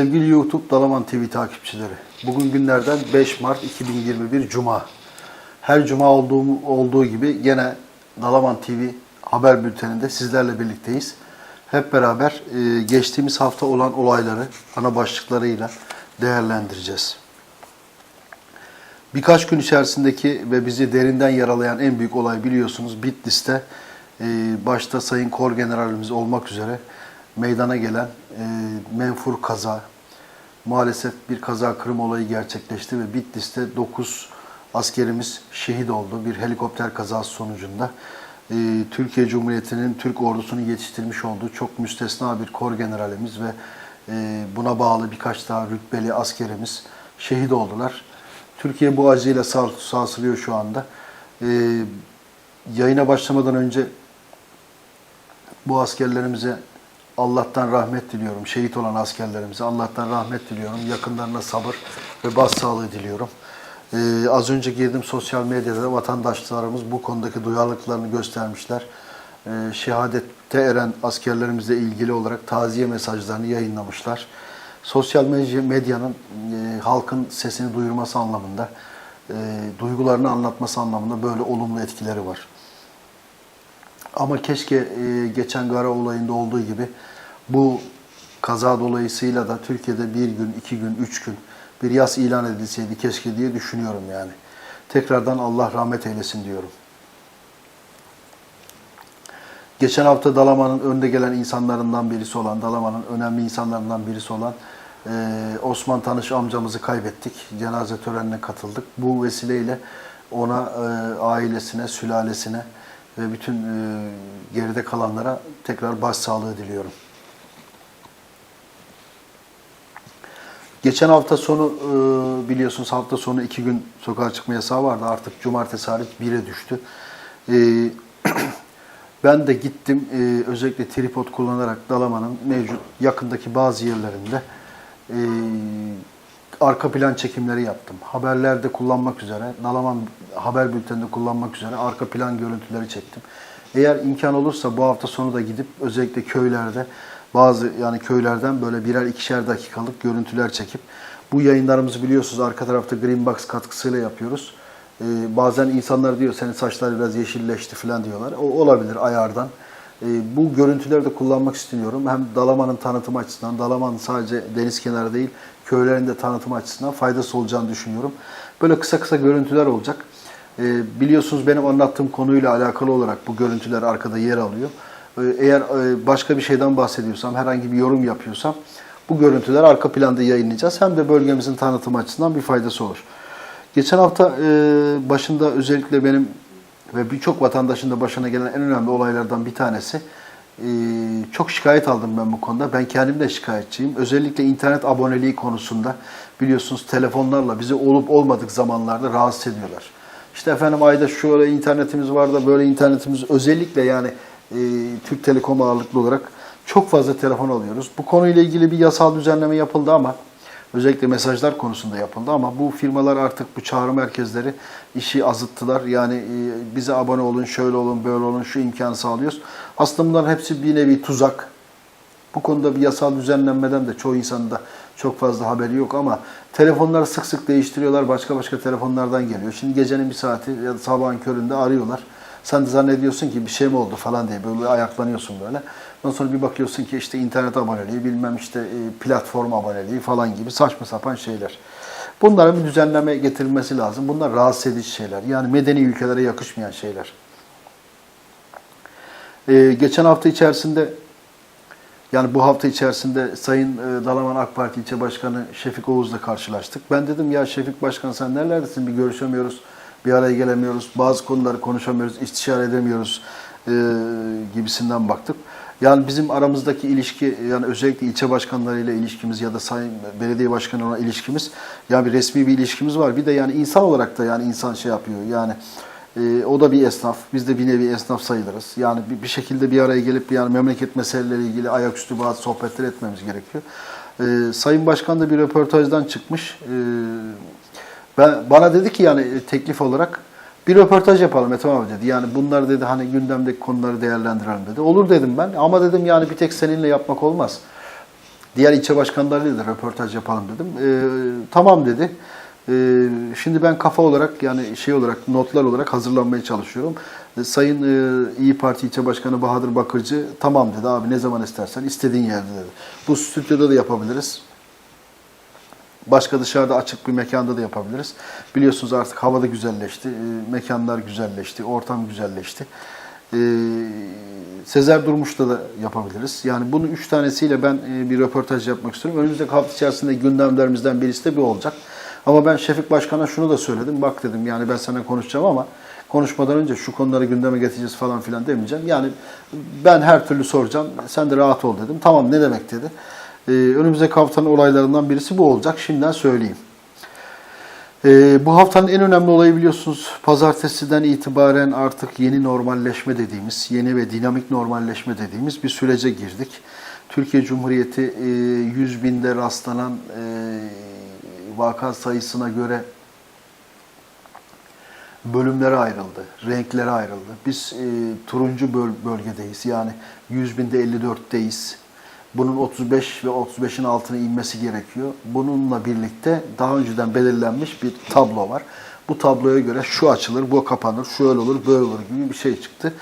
Sevgili YouTube Dalaman TV takipçileri, bugün günlerden 5 Mart 2021 Cuma. Her Cuma olduğu, olduğu gibi gene Dalaman TV haber bülteninde sizlerle birlikteyiz. Hep beraber e, geçtiğimiz hafta olan olayları ana başlıklarıyla değerlendireceğiz. Birkaç gün içerisindeki ve bizi derinden yaralayan en büyük olay biliyorsunuz Bitlis'te e, başta Sayın Kor Generalimiz olmak üzere meydana gelen e, menfur kaza. Maalesef bir kaza kırım olayı gerçekleşti ve Bitlis'te 9 askerimiz şehit oldu bir helikopter kazası sonucunda. E, Türkiye Cumhuriyeti'nin Türk ordusunu yetiştirmiş olduğu çok müstesna bir kor generalimiz ve e, buna bağlı birkaç daha rütbeli askerimiz şehit oldular. Türkiye bu acıyla sar- sarsılıyor şu anda. E, yayına başlamadan önce bu askerlerimize Allah'tan rahmet diliyorum. Şehit olan askerlerimize Allah'tan rahmet diliyorum. Yakınlarına sabır ve başsağlığı diliyorum. Ee, az önce girdim sosyal medyada da vatandaşlarımız bu konudaki duyarlılıklarını göstermişler. Ee, şehadette eren askerlerimizle ilgili olarak taziye mesajlarını yayınlamışlar. Sosyal medya- medyanın e, halkın sesini duyurması anlamında, e, duygularını anlatması anlamında böyle olumlu etkileri var. Ama keşke e, geçen Gara olayında olduğu gibi bu kaza dolayısıyla da Türkiye'de bir gün, iki gün, üç gün bir yas ilan edilseydi keşke diye düşünüyorum yani. Tekrardan Allah rahmet eylesin diyorum. Geçen hafta Dalaman'ın önde gelen insanlarından birisi olan, Dalaman'ın önemli insanlarından birisi olan e, Osman Tanış amcamızı kaybettik. Cenaze törenine katıldık. Bu vesileyle ona, e, ailesine, sülalesine ve bütün e, geride kalanlara tekrar başsağlığı diliyorum. Geçen hafta sonu e, biliyorsunuz hafta sonu iki gün sokağa çıkma yasağı vardı. Artık cumartesi hariç bire düştü. E, ben de gittim e, özellikle tripod kullanarak Dalaman'ın mevcut yakındaki bazı yerlerinde e, arka plan çekimleri yaptım. Haberlerde kullanmak üzere, Dalaman haber bülteninde kullanmak üzere arka plan görüntüleri çektim. Eğer imkan olursa bu hafta sonu da gidip özellikle köylerde bazı yani köylerden böyle birer ikişer dakikalık görüntüler çekip bu yayınlarımızı biliyorsunuz arka tarafta Green Box katkısıyla yapıyoruz. Ee, bazen insanlar diyor senin saçlar biraz yeşilleşti falan diyorlar. O olabilir ayardan. Ee, bu görüntüleri de kullanmak istiyorum. Hem Dalaman'ın tanıtım açısından, Dalaman sadece deniz kenarı değil, köylerin de tanıtım açısından faydası olacağını düşünüyorum. Böyle kısa kısa görüntüler olacak. Ee, biliyorsunuz benim anlattığım konuyla alakalı olarak bu görüntüler arkada yer alıyor. Ee, eğer e, başka bir şeyden bahsediyorsam, herhangi bir yorum yapıyorsam bu görüntüler arka planda yayınlayacağız. Hem de bölgemizin tanıtım açısından bir faydası olur. Geçen hafta e, başında özellikle benim ve birçok vatandaşın da başına gelen en önemli olaylardan bir tanesi e, çok şikayet aldım ben bu konuda. Ben kendim de şikayetçiyim. Özellikle internet aboneliği konusunda biliyorsunuz telefonlarla bizi olup olmadık zamanlarda rahatsız ediyorlar. İşte efendim ayda şöyle internetimiz var da böyle internetimiz özellikle yani e, Türk Telekom ağırlıklı olarak çok fazla telefon alıyoruz. Bu konuyla ilgili bir yasal düzenleme yapıldı ama özellikle mesajlar konusunda yapıldı ama bu firmalar artık bu çağrı merkezleri işi azıttılar. Yani e, bize abone olun, şöyle olun, böyle olun, şu imkanı sağlıyoruz. Aslında bunların hepsi bir nevi tuzak. Bu konuda bir yasal düzenlenmeden de çoğu insanın da çok fazla haberi yok ama telefonları sık sık değiştiriyorlar. Başka başka telefonlardan geliyor. Şimdi gecenin bir saati ya da sabahın köründe arıyorlar. Sen de zannediyorsun ki bir şey mi oldu falan diye böyle ayaklanıyorsun böyle. Ondan sonra bir bakıyorsun ki işte internet aboneliği, bilmem işte e, platform aboneliği falan gibi saçma sapan şeyler. Bunların bir düzenleme getirilmesi lazım. Bunlar rahatsız edici şeyler. Yani medeni ülkelere yakışmayan şeyler. Ee, geçen hafta içerisinde yani bu hafta içerisinde Sayın e, Dalaman AK Parti İlçe Başkanı Şefik Oğuz'la karşılaştık. Ben dedim ya Şefik Başkan sen nerelerdesin? Bir görüşemiyoruz, bir araya gelemiyoruz, bazı konuları konuşamıyoruz, istişare edemiyoruz e, gibisinden baktık. Yani bizim aramızdaki ilişki yani özellikle ilçe başkanlarıyla ilişkimiz ya da sayın belediye başkanı ilişkimiz yani bir resmi bir ilişkimiz var. Bir de yani insan olarak da yani insan şey yapıyor. Yani e, o da bir esnaf. Biz de bir nevi esnaf sayılırız. Yani bir, bir şekilde bir araya gelip yani memleket meseleleriyle ilgili ayaküstü bazı sohbetler etmemiz gerekiyor. E, Sayın Başkan da bir röportajdan çıkmış. E, ben bana dedi ki yani e, teklif olarak bir röportaj yapalım Ethem abi dedi. Yani bunlar dedi hani gündemdeki konuları değerlendirelim dedi. Olur dedim ben ama dedim yani bir tek seninle yapmak olmaz. Diğer ilçe başkanlarıyla da röportaj yapalım dedim. E, tamam dedi. E, şimdi ben kafa olarak yani şey olarak notlar olarak hazırlanmaya çalışıyorum. E, Sayın e, İyi Parti ilçe başkanı Bahadır Bakırcı tamam dedi abi ne zaman istersen istediğin yerde dedi. Bu stüdyoda da yapabiliriz. Başka dışarıda açık bir mekanda da yapabiliriz. Biliyorsunuz artık havada güzelleşti, e, mekanlar güzelleşti, ortam güzelleşti. E, Sezer Durmuş'ta da yapabiliriz. Yani bunu üç tanesiyle ben e, bir röportaj yapmak istiyorum. Önümüzdeki hafta içerisinde gündemlerimizden birisi de bir olacak. Ama ben Şefik Başkan'a şunu da söyledim. Bak dedim yani ben sana konuşacağım ama konuşmadan önce şu konuları gündeme getireceğiz falan filan demeyeceğim. Yani ben her türlü soracağım. Sen de rahat ol dedim. Tamam ne demek dedi. Ee, önümüzdeki haftanın olaylarından birisi bu olacak. Şimdiden söyleyeyim. Ee, bu haftanın en önemli olayı biliyorsunuz pazartesiden itibaren artık yeni normalleşme dediğimiz, yeni ve dinamik normalleşme dediğimiz bir sürece girdik. Türkiye Cumhuriyeti e, 100 binde rastlanan e, vaka sayısına göre bölümlere ayrıldı, renklere ayrıldı. Biz e, turuncu böl bölgedeyiz yani 100 binde 54'teyiz. Bunun 35 ve 35'in altına inmesi gerekiyor. Bununla birlikte daha önceden belirlenmiş bir tablo var. Bu tabloya göre şu açılır, bu kapanır, şöyle olur, böyle olur gibi bir şey çıktı.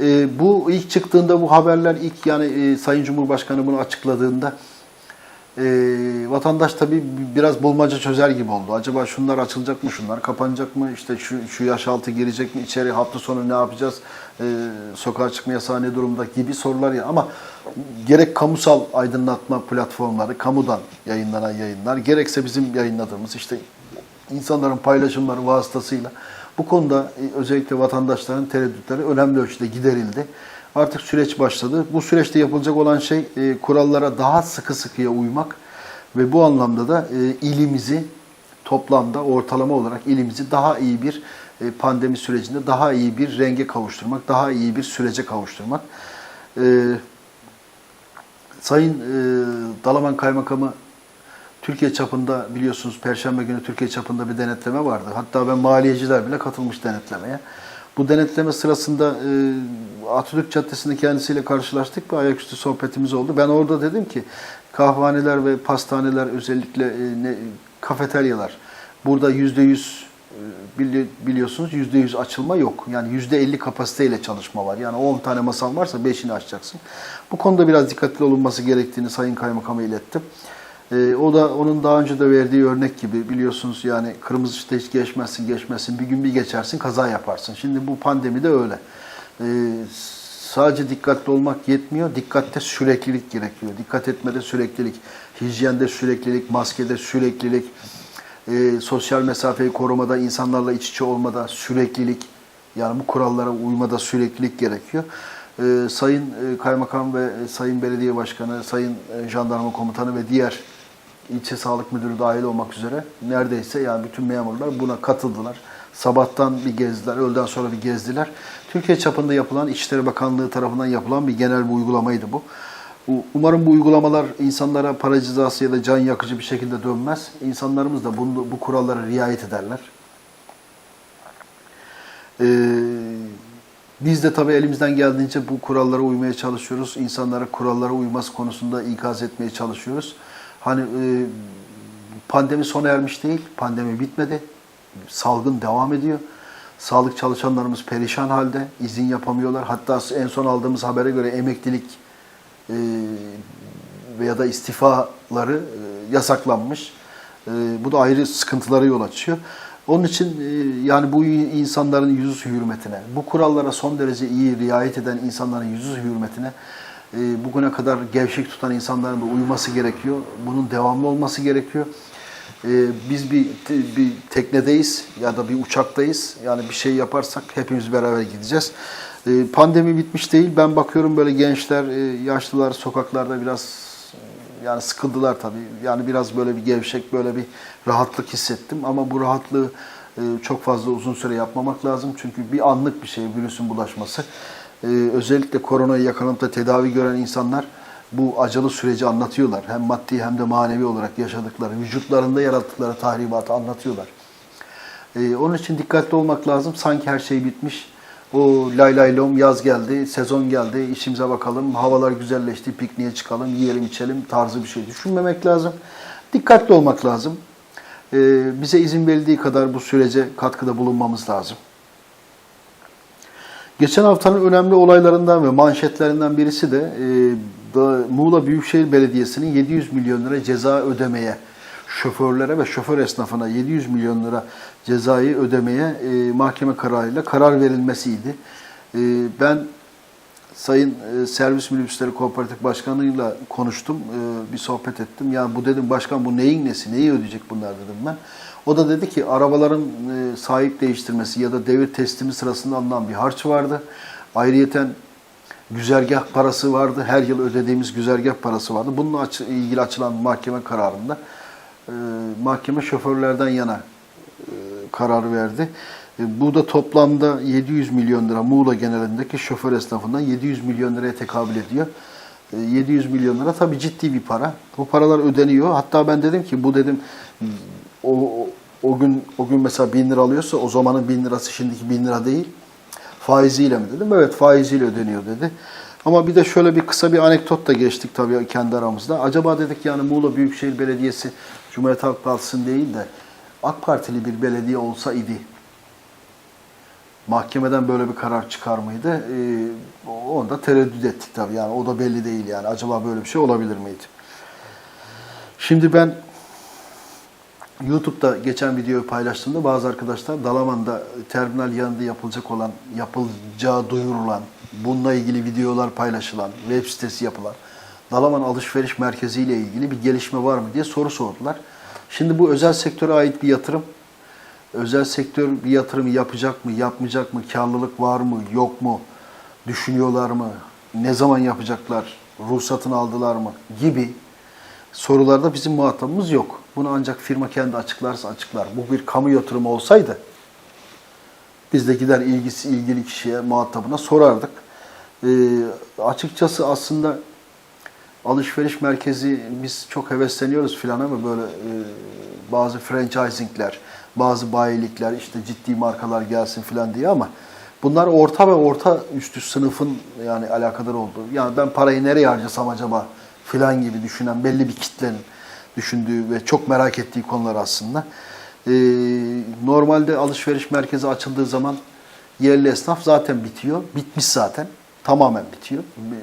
E, bu ilk çıktığında bu haberler ilk yani e, Sayın Cumhurbaşkanı bunu açıkladığında e, vatandaş tabii biraz bulmaca çözer gibi oldu. Acaba şunlar açılacak mı, şunlar kapanacak mı, işte şu, şu yaş altı girecek mi içeri, hafta sonu ne yapacağız, e, sokağa çıkma yasağı ne durumda gibi sorular ya. Ama gerek kamusal aydınlatma platformları, kamudan yayınlanan yayınlar, gerekse bizim yayınladığımız işte insanların paylaşımları vasıtasıyla bu konuda e, özellikle vatandaşların tereddütleri önemli ölçüde giderildi. Artık süreç başladı. Bu süreçte yapılacak olan şey e, kurallara daha sıkı sıkıya uymak ve bu anlamda da e, ilimizi toplamda ortalama olarak ilimizi daha iyi bir e, pandemi sürecinde daha iyi bir renge kavuşturmak, daha iyi bir sürece kavuşturmak. E, Sayın e, Dalaman Kaymakamı Türkiye çapında biliyorsunuz Perşembe günü Türkiye çapında bir denetleme vardı. Hatta ben maliyeciler bile katılmış denetlemeye. Bu denetleme sırasında e, Atatürk Caddesi'nde kendisiyle karşılaştık. Bir ayaküstü sohbetimiz oldu. Ben orada dedim ki kahvaneler ve pastaneler özellikle e, ne, kafeteryalar burada yüzde yüz e, bili- biliyorsunuz yüzde yüz açılma yok. Yani yüzde elli kapasiteyle çalışma var. Yani 10 tane masan varsa 5'ini açacaksın. Bu konuda biraz dikkatli olunması gerektiğini Sayın Kaymakam'a ilettim. Ee, o da onun daha önce de verdiği örnek gibi biliyorsunuz yani kırmızı ışıkta hiç geçmezsin geçmezsin bir gün bir geçersin kaza yaparsın. Şimdi bu pandemi de öyle. Ee, sadece dikkatli olmak yetmiyor. Dikkatte süreklilik gerekiyor. Dikkat etmede süreklilik, hijyende süreklilik, maskede süreklilik, e, sosyal mesafeyi korumada, insanlarla iç içe olmada süreklilik, yani bu kurallara uymada süreklilik gerekiyor. Ee, Sayın e, Kaymakam ve e, Sayın Belediye Başkanı, Sayın e, Jandarma Komutanı ve diğer ilçe sağlık müdürü dahil olmak üzere neredeyse yani bütün memurlar buna katıldılar. Sabahtan bir gezdiler, öğleden sonra bir gezdiler. Türkiye çapında yapılan, İçişleri Bakanlığı tarafından yapılan bir genel bir uygulamaydı bu. Umarım bu uygulamalar insanlara para cezası ya da can yakıcı bir şekilde dönmez. İnsanlarımız da bunu, bu kurallara riayet ederler. Ee, biz de tabii elimizden geldiğince bu kurallara uymaya çalışıyoruz. İnsanlara kurallara uyması konusunda ikaz etmeye çalışıyoruz. Hani e, pandemi sona ermiş değil, pandemi bitmedi. Salgın devam ediyor. Sağlık çalışanlarımız perişan halde, izin yapamıyorlar. Hatta en son aldığımız habere göre emeklilik e, veya da istifaları e, yasaklanmış. Bu da ayrı sıkıntılara yol açıyor. Onun için yani bu insanların yüzü hürmetine, bu kurallara son derece iyi riayet eden insanların yüzü hürmetine e, bugüne kadar gevşek tutan insanların da uyması gerekiyor. Bunun devamlı olması gerekiyor. E, Biz bir, bir teknedeyiz ya da bir uçaktayız. Yani bir şey yaparsak hepimiz beraber gideceğiz. E, Pandemi bitmiş değil. Ben bakıyorum böyle gençler, e, yaşlılar sokaklarda biraz yani sıkıldılar tabii. Yani biraz böyle bir gevşek, böyle bir rahatlık hissettim. Ama bu rahatlığı e, çok fazla uzun süre yapmamak lazım. Çünkü bir anlık bir şey virüsün bulaşması. E, Özellikle koronayı yakalanıp da tedavi gören insanlar bu acılı süreci anlatıyorlar. Hem maddi hem de manevi olarak yaşadıkları, vücutlarında yarattıkları tahribatı anlatıyorlar. Ee, onun için dikkatli olmak lazım. Sanki her şey bitmiş. O lay lay lom yaz geldi, sezon geldi, işimize bakalım, havalar güzelleşti, pikniğe çıkalım, yiyelim içelim tarzı bir şey düşünmemek lazım. Dikkatli olmak lazım. Ee, bize izin verildiği kadar bu sürece katkıda bulunmamız lazım. Geçen haftanın önemli olaylarından ve manşetlerinden birisi de e, Muğla Büyükşehir Belediyesi'nin 700 milyon lira ceza ödemeye, şoförlere ve şoför esnafına 700 milyon lira cezayı ödemeye e, mahkeme kararıyla karar verilmesiydi. E, ben Sayın e, Servis Minibüsleri Kooperatif Başkanı'yla konuştum, e, bir sohbet ettim. Ya bu dedim başkan bu neyin nesi, neyi ödeyecek bunlar dedim ben. O da dedi ki arabaların e, sahip değiştirmesi ya da devir teslimi sırasında alınan bir harç vardı. Ayrıyeten güzergah parası vardı. Her yıl ödediğimiz güzergah parası vardı. Bununla ilgili açılan mahkeme kararında e, mahkeme şoförlerden yana e, karar verdi. E, Bu da toplamda 700 milyon lira Muğla genelindeki şoför esnafından 700 milyon liraya tekabül ediyor. E, 700 milyon lira tabii ciddi bir para. Bu paralar ödeniyor. Hatta ben dedim ki bu dedim o, o, gün o gün mesela 1000 lira alıyorsa o zamanın 1000 lirası şimdiki 1000 lira değil. Faiziyle mi dedim? Evet faiziyle ödeniyor dedi. Ama bir de şöyle bir kısa bir anekdot da geçtik tabii kendi aramızda. Acaba dedik yani Muğla Büyükşehir Belediyesi Cumhuriyet Halk Partisi'nin değil de AK Partili bir belediye olsa idi. Mahkemeden böyle bir karar çıkar mıydı? Ee, onda tereddüt ettik tabii yani o da belli değil yani. Acaba böyle bir şey olabilir miydi? Şimdi ben YouTube'da geçen videoyu paylaştığımda bazı arkadaşlar Dalaman'da terminal yanında yapılacak olan, yapılacağı duyurulan, bununla ilgili videolar paylaşılan, web sitesi yapılan Dalaman Alışveriş Merkezi ile ilgili bir gelişme var mı diye soru sordular. Şimdi bu özel sektöre ait bir yatırım. Özel sektör bir yatırım yapacak mı, yapmayacak mı, karlılık var mı, yok mu, düşünüyorlar mı, ne zaman yapacaklar, ruhsatını aldılar mı gibi sorularda bizim muhatabımız yok. Bunu ancak firma kendi açıklarsa açıklar. Bu bir kamu yatırımı olsaydı biz de gider ilgisi ilgili kişiye, muhatabına sorardık. Ee, açıkçası aslında alışveriş merkezi biz çok hevesleniyoruz filan ama böyle e, bazı franchisingler, bazı bayilikler işte ciddi markalar gelsin filan diye ama bunlar orta ve orta üstü sınıfın yani alakadar olduğu. Yani ben parayı nereye harcasam acaba filan gibi düşünen belli bir kitlenin düşündüğü ve çok merak ettiği konular aslında. Ee, normalde alışveriş merkezi açıldığı zaman yerli esnaf zaten bitiyor. Bitmiş zaten. Tamamen bitiyor.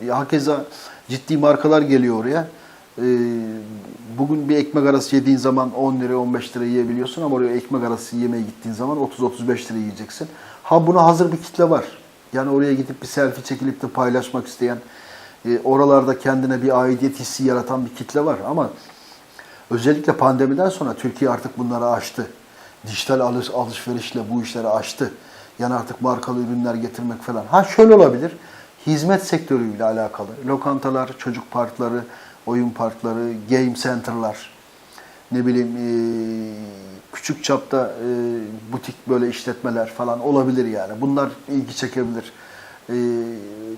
Hakeza ciddi markalar geliyor oraya. Ee, bugün bir ekmek arası yediğin zaman 10 lira 15 lira yiyebiliyorsun ama oraya ekmek arası yemeye gittiğin zaman 30-35 lira yiyeceksin. Ha buna hazır bir kitle var. Yani oraya gidip bir selfie çekilip de paylaşmak isteyen, e, oralarda kendine bir aidiyet hissi yaratan bir kitle var ama özellikle pandemiden sonra Türkiye artık bunları aştı. Dijital alış, alışverişle bu işleri aştı. Yani artık markalı ürünler getirmek falan. Ha şöyle olabilir. Hizmet sektörüyle alakalı. Lokantalar, çocuk parkları, oyun parkları, game center'lar, ne bileyim e, küçük çapta e, butik böyle işletmeler falan olabilir yani. Bunlar ilgi çekebilir. E,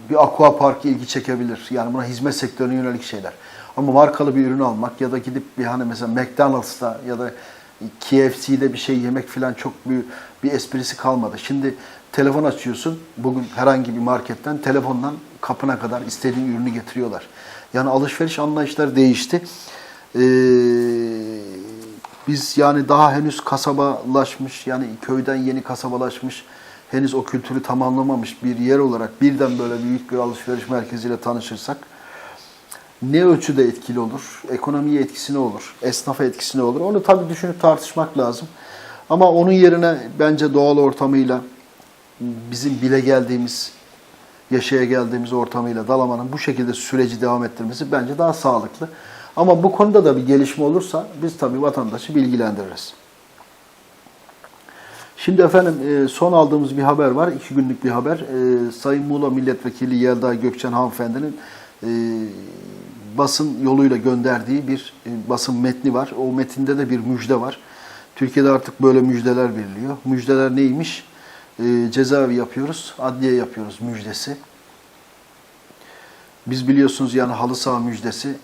bir aqua park ilgi çekebilir. Yani buna hizmet sektörüne yönelik şeyler. Ama markalı bir ürün almak ya da gidip bir hani mesela McDonald's'ta ya da KFC'de bir şey yemek falan çok bir, bir esprisi kalmadı. Şimdi telefon açıyorsun. Bugün herhangi bir marketten telefondan kapına kadar istediğin ürünü getiriyorlar. Yani alışveriş anlayışları değişti. Ee, biz yani daha henüz kasabalaşmış yani köyden yeni kasabalaşmış henüz o kültürü tamamlamamış bir yer olarak birden böyle büyük bir alışveriş merkeziyle tanışırsak ne ölçüde etkili olur? Ekonomiye etkisi ne olur? Esnafa etkisi ne olur? Onu tabii düşünüp tartışmak lazım. Ama onun yerine bence doğal ortamıyla bizim bile geldiğimiz, yaşaya geldiğimiz ortamıyla Dalaman'ın bu şekilde süreci devam ettirmesi bence daha sağlıklı. Ama bu konuda da bir gelişme olursa biz tabii vatandaşı bilgilendiririz. Şimdi efendim e, son aldığımız bir haber var. iki günlük bir haber. E, Sayın Muğla Milletvekili Yelda Gökçen hanımefendinin e, basın yoluyla gönderdiği bir basın metni var. O metinde de bir müjde var. Türkiye'de artık böyle müjdeler veriliyor. Müjdeler neymiş? Cezaevi yapıyoruz, adliye yapıyoruz müjdesi. Biz biliyorsunuz yani halı saha müjdesi,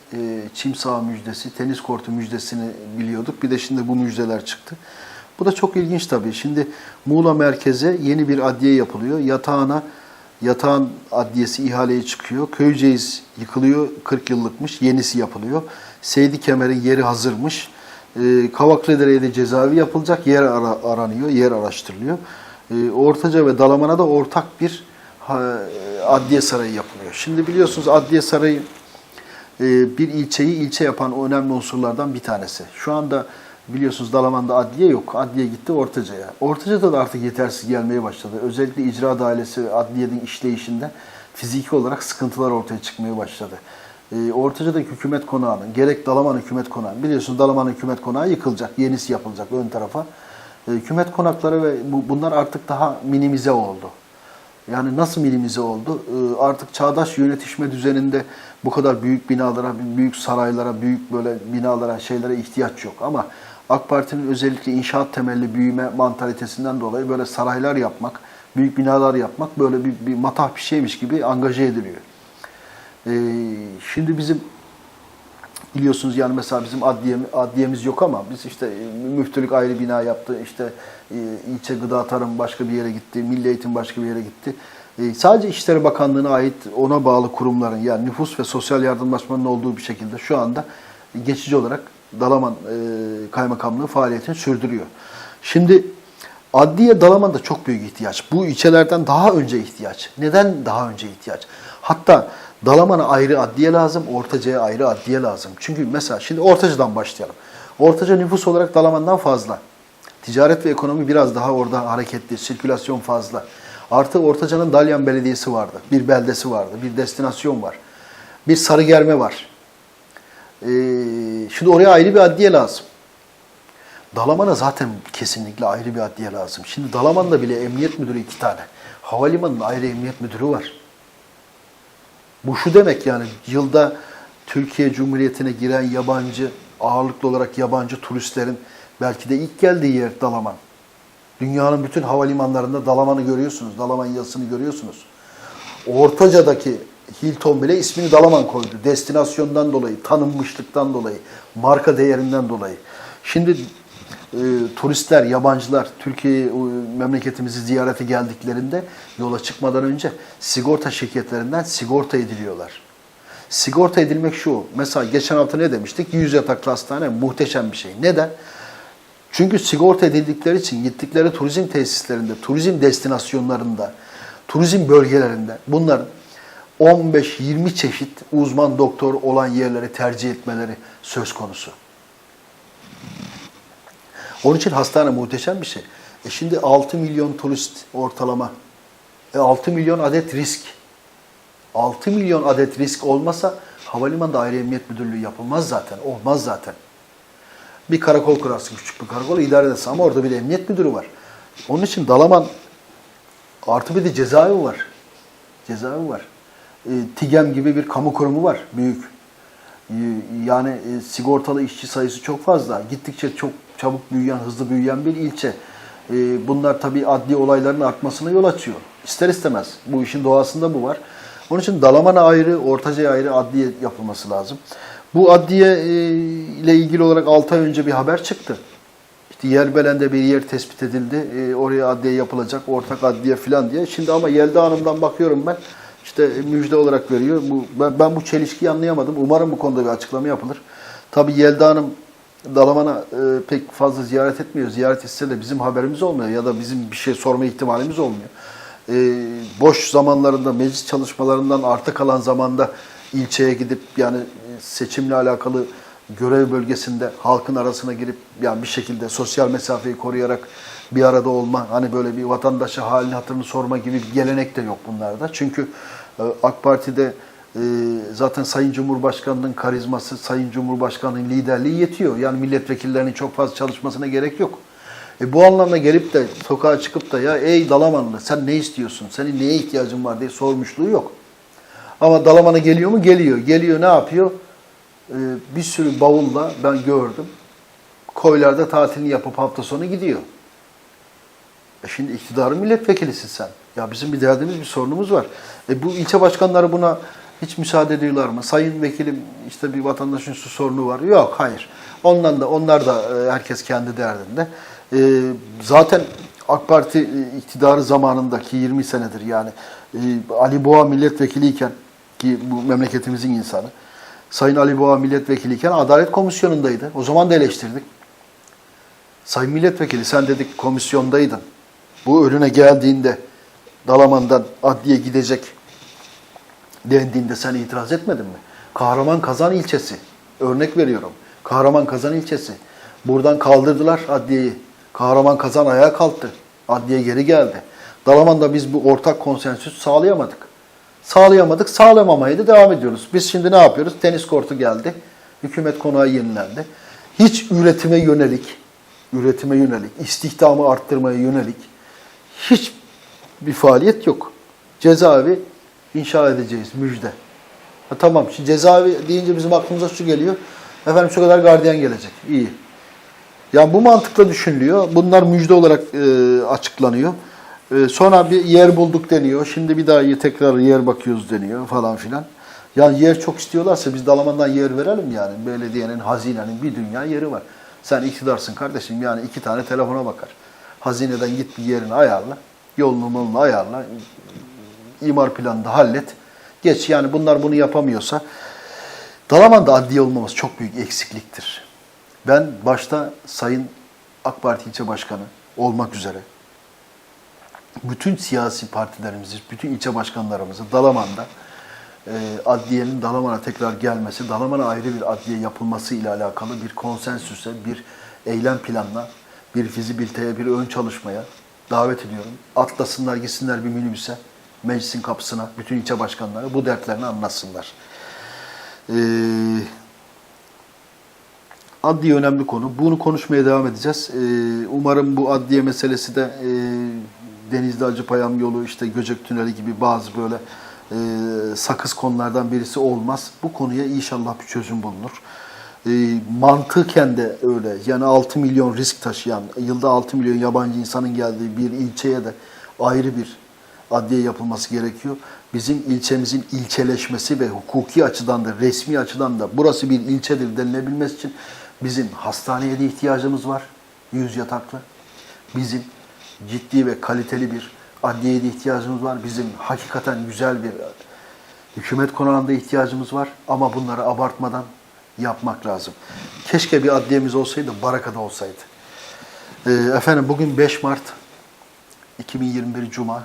çim saha müjdesi, tenis kortu müjdesini biliyorduk. Bir de şimdi bu müjdeler çıktı. Bu da çok ilginç tabii. Şimdi Muğla merkeze yeni bir adliye yapılıyor. Yatağına Yatağın adliyesi ihaleye çıkıyor. Köyceğiz yıkılıyor. 40 yıllıkmış. Yenisi yapılıyor. Seydi Kemer'in yeri hazırmış. Ee, Kavaklıdere'ye de cezaevi yapılacak. Yer ara- aranıyor. Yer araştırılıyor. Ee, Ortaca ve Dalaman'a da ortak bir ha, adliye sarayı yapılıyor. Şimdi biliyorsunuz adliye sarayı e, bir ilçeyi ilçe yapan önemli unsurlardan bir tanesi. Şu anda biliyorsunuz Dalaman'da adliye yok. Adliye gitti Ortaca'ya. Ortaca'da da artık yetersiz gelmeye başladı. Özellikle icra dairesi adliyenin işleyişinde fiziki olarak sıkıntılar ortaya çıkmaya başladı. E, Ortaca'daki hükümet konağının, gerek Dalaman hükümet konağı, biliyorsunuz Dalaman hükümet konağı yıkılacak, yenisi yapılacak ön tarafa. E, hükümet konakları ve bu, bunlar artık daha minimize oldu. Yani nasıl minimize oldu? Ee, Artık çağdaş yönetişme düzeninde bu kadar büyük binalara, büyük saraylara, büyük böyle binalara, şeylere ihtiyaç yok. Ama AK Parti'nin özellikle inşaat temelli büyüme mantalitesinden dolayı böyle saraylar yapmak, büyük binalar yapmak böyle bir, bir matah bir şeymiş gibi angaje ediliyor. Ee, şimdi bizim biliyorsunuz yani mesela bizim adliye, adliyemiz yok ama biz işte e, müftülük ayrı bina yaptı, işte e, ilçe gıda tarım başka bir yere gitti, milli eğitim başka bir yere gitti. E, Sadece İçişleri Bakanlığı'na ait ona bağlı kurumların yani nüfus ve sosyal yardımlaşmanın olduğu bir şekilde şu anda geçici olarak Dalaman e, Kaymakamlığı faaliyetini sürdürüyor. Şimdi adliye Dalaman'da çok büyük ihtiyaç. Bu ilçelerden daha önce ihtiyaç. Neden daha önce ihtiyaç? Hatta Dalaman'a ayrı adliye lazım, Ortaca'ya ayrı adliye lazım. Çünkü mesela şimdi Ortaca'dan başlayalım. Ortaca nüfus olarak Dalaman'dan fazla. Ticaret ve ekonomi biraz daha orada hareketli, sirkülasyon fazla. Artı Ortaca'nın Dalyan Belediyesi vardı, bir beldesi vardı, bir destinasyon var. Bir Sarıgerme var. Ee, şimdi oraya ayrı bir adliye lazım. Dalaman'a zaten kesinlikle ayrı bir adliye lazım. Şimdi Dalaman'da bile emniyet müdürü iki tane. Havalimanının ayrı emniyet müdürü var. Bu şu demek yani yılda Türkiye Cumhuriyeti'ne giren yabancı, ağırlıklı olarak yabancı turistlerin belki de ilk geldiği yer Dalaman. Dünyanın bütün havalimanlarında Dalaman'ı görüyorsunuz, Dalaman yazısını görüyorsunuz. Ortaca'daki Hilton bile ismini Dalaman koydu. Destinasyondan dolayı, tanınmışlıktan dolayı, marka değerinden dolayı. Şimdi e, turistler, yabancılar Türkiye'ye, e, memleketimizi ziyarete geldiklerinde yola çıkmadan önce sigorta şirketlerinden sigorta ediliyorlar. Sigorta edilmek şu, mesela geçen hafta ne demiştik? 100 yataklı hastane muhteşem bir şey. Neden? Çünkü sigorta edildikleri için gittikleri turizm tesislerinde, turizm destinasyonlarında, turizm bölgelerinde bunlar 15-20 çeşit uzman doktor olan yerleri tercih etmeleri söz konusu. Onun için hastane muhteşem bir şey. E şimdi 6 milyon turist ortalama. E 6 milyon adet risk. 6 milyon adet risk olmasa havalimanında ayrı emniyet müdürlüğü yapılmaz zaten. Olmaz zaten. Bir karakol kurarsın, küçük bir karakol idare edersin ama orada bir emniyet müdürü var. Onun için Dalaman artı bir de cezaevi var. Cezaevi var. E, TİGEM gibi bir kamu kurumu var, büyük. E, yani e, sigortalı işçi sayısı çok fazla. Gittikçe çok çabuk büyüyen, hızlı büyüyen bir ilçe. E, bunlar tabii adli olayların artmasına yol açıyor. İster istemez. Bu işin doğasında bu var. Onun için Dalaman'a ayrı, Ortaca'ya ayrı adliye yapılması lazım. Bu adliye ile ilgili olarak 6 ay önce bir haber çıktı. İşte Yerbelende bir yer tespit edildi. Oraya adliye yapılacak, ortak adliye falan diye. Şimdi ama Yelda Hanım'dan bakıyorum ben. İşte müjde olarak veriyor. Bu, ben, ben bu çelişkiyi anlayamadım. Umarım bu konuda bir açıklama yapılır. Tabii Yelda Hanım Dalaman'a e, pek fazla ziyaret etmiyor. Ziyaret etse de bizim haberimiz olmuyor ya da bizim bir şey sorma ihtimalimiz olmuyor. E, boş zamanlarında, meclis çalışmalarından arta kalan zamanda ilçeye gidip yani e, seçimle alakalı görev bölgesinde halkın arasına girip yani bir şekilde sosyal mesafeyi koruyarak bir arada olma, hani böyle bir vatandaşa halini hatırını sorma gibi bir gelenek de yok bunlarda. Çünkü e, AK Parti'de e, zaten Sayın Cumhurbaşkanı'nın karizması, Sayın Cumhurbaşkanı'nın liderliği yetiyor. Yani milletvekillerinin çok fazla çalışmasına gerek yok. E bu anlamda gelip de sokağa çıkıp da ya ey Dalamanlı sen ne istiyorsun, senin neye ihtiyacın var diye sormuşluğu yok. Ama Dalaman'a geliyor mu? Geliyor. Geliyor ne yapıyor? Ee, bir sürü bavulla ben gördüm. Koylarda tatilini yapıp hafta sonu gidiyor. E şimdi iktidarın milletvekilisin sen. Ya bizim bir derdimiz, bir sorunumuz var. E bu ilçe başkanları buna Hiç müsaade ediyorlar mı? Sayın vekilim işte bir vatandaşın su sorunu var. Yok, hayır. Ondan da onlar da e, herkes kendi derdinde. E, zaten AK Parti e, iktidarı zamanındaki 20 senedir yani e, Ali Boğa milletvekiliyken ki bu memleketimizin insanı Sayın Ali Boğa milletvekiliyken Adalet Komisyonu'ndaydı. O zaman da eleştirdik. Sayın milletvekili sen dedik komisyondaydın. Bu önüne geldiğinde Dalaman'dan adliye gidecek dendiğinde sen itiraz etmedin mi? Kahraman Kazan ilçesi. Örnek veriyorum. Kahraman Kazan ilçesi. Buradan kaldırdılar adliyeyi. Kahraman Kazan ayağa kalktı. Adliye geri geldi. Dalaman'da biz bu ortak konsensüs sağlayamadık. Sağlayamadık, sağlamamaya da devam ediyoruz. Biz şimdi ne yapıyoruz? Tenis kortu geldi. Hükümet konağı yenilendi. Hiç üretime yönelik, üretime yönelik, istihdamı arttırmaya yönelik hiç bir faaliyet yok. Cezaevi inşa edeceğiz, müjde. Ha, tamam, şimdi cezaevi deyince bizim aklımıza şu geliyor. Efendim şu kadar gardiyan gelecek. İyi. Yani bu mantıkla düşünülüyor. Bunlar müjde olarak e, açıklanıyor. E, sonra bir yer bulduk deniyor. Şimdi bir daha tekrar yer bakıyoruz deniyor falan filan. Yani yer çok istiyorlarsa biz Dalaman'dan yer verelim yani. Belediyenin, hazinenin bir dünya yeri var. Sen iktidarsın kardeşim yani iki tane telefona bakar. Hazineden git bir yerini ayarla. Yolunu molunu ayarla. imar planını da hallet. Geç yani bunlar bunu yapamıyorsa Dalaman'da adliye olmaması çok büyük eksikliktir. Ben başta Sayın AK Parti ilçe başkanı olmak üzere bütün siyasi partilerimizi, bütün ilçe başkanlarımızı Dalaman'da e, adliyenin Dalaman'a tekrar gelmesi, Dalaman'a ayrı bir adliye yapılması ile alakalı bir konsensüse, bir eylem planına, bir fizibiliteye, bir ön çalışmaya davet ediyorum. Atlasınlar, gitsinler bir minibüse, meclisin kapısına, bütün ilçe başkanları bu dertlerini anlatsınlar. Ee, Adliye önemli konu. Bunu konuşmaya devam edeceğiz. Ee, umarım bu adliye meselesi de e, Denizli Acıpayam yolu, işte Göcek Tüneli gibi bazı böyle e, sakız konulardan birisi olmaz. Bu konuya inşallah bir çözüm bulunur. E, mantıken de öyle. Yani 6 milyon risk taşıyan, yılda 6 milyon yabancı insanın geldiği bir ilçeye de ayrı bir adliye yapılması gerekiyor. Bizim ilçemizin ilçeleşmesi ve hukuki açıdan da resmi açıdan da burası bir ilçedir denilebilmesi için bizim hastaneye de ihtiyacımız var. Yüz yataklı. Bizim ciddi ve kaliteli bir adliyeye de ihtiyacımız var. Bizim hakikaten güzel bir hükümet konağında ihtiyacımız var. Ama bunları abartmadan yapmak lazım. Keşke bir adliyemiz olsaydı, barakada olsaydı. Ee, efendim bugün 5 Mart 2021 Cuma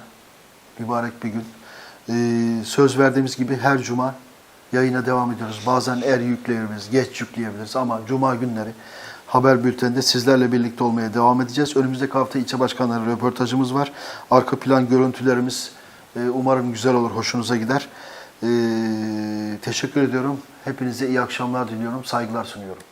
mübarek bir gün. Ee, söz verdiğimiz gibi her cuma yayına devam ediyoruz. Bazen er yükleyebiliriz, geç yükleyebiliriz ama cuma günleri haber bülteninde sizlerle birlikte olmaya devam edeceğiz. Önümüzdeki hafta ilçe başkanları röportajımız var. Arka plan görüntülerimiz e, umarım güzel olur, hoşunuza gider. Ee, teşekkür ediyorum. Hepinize iyi akşamlar diliyorum. Saygılar sunuyorum.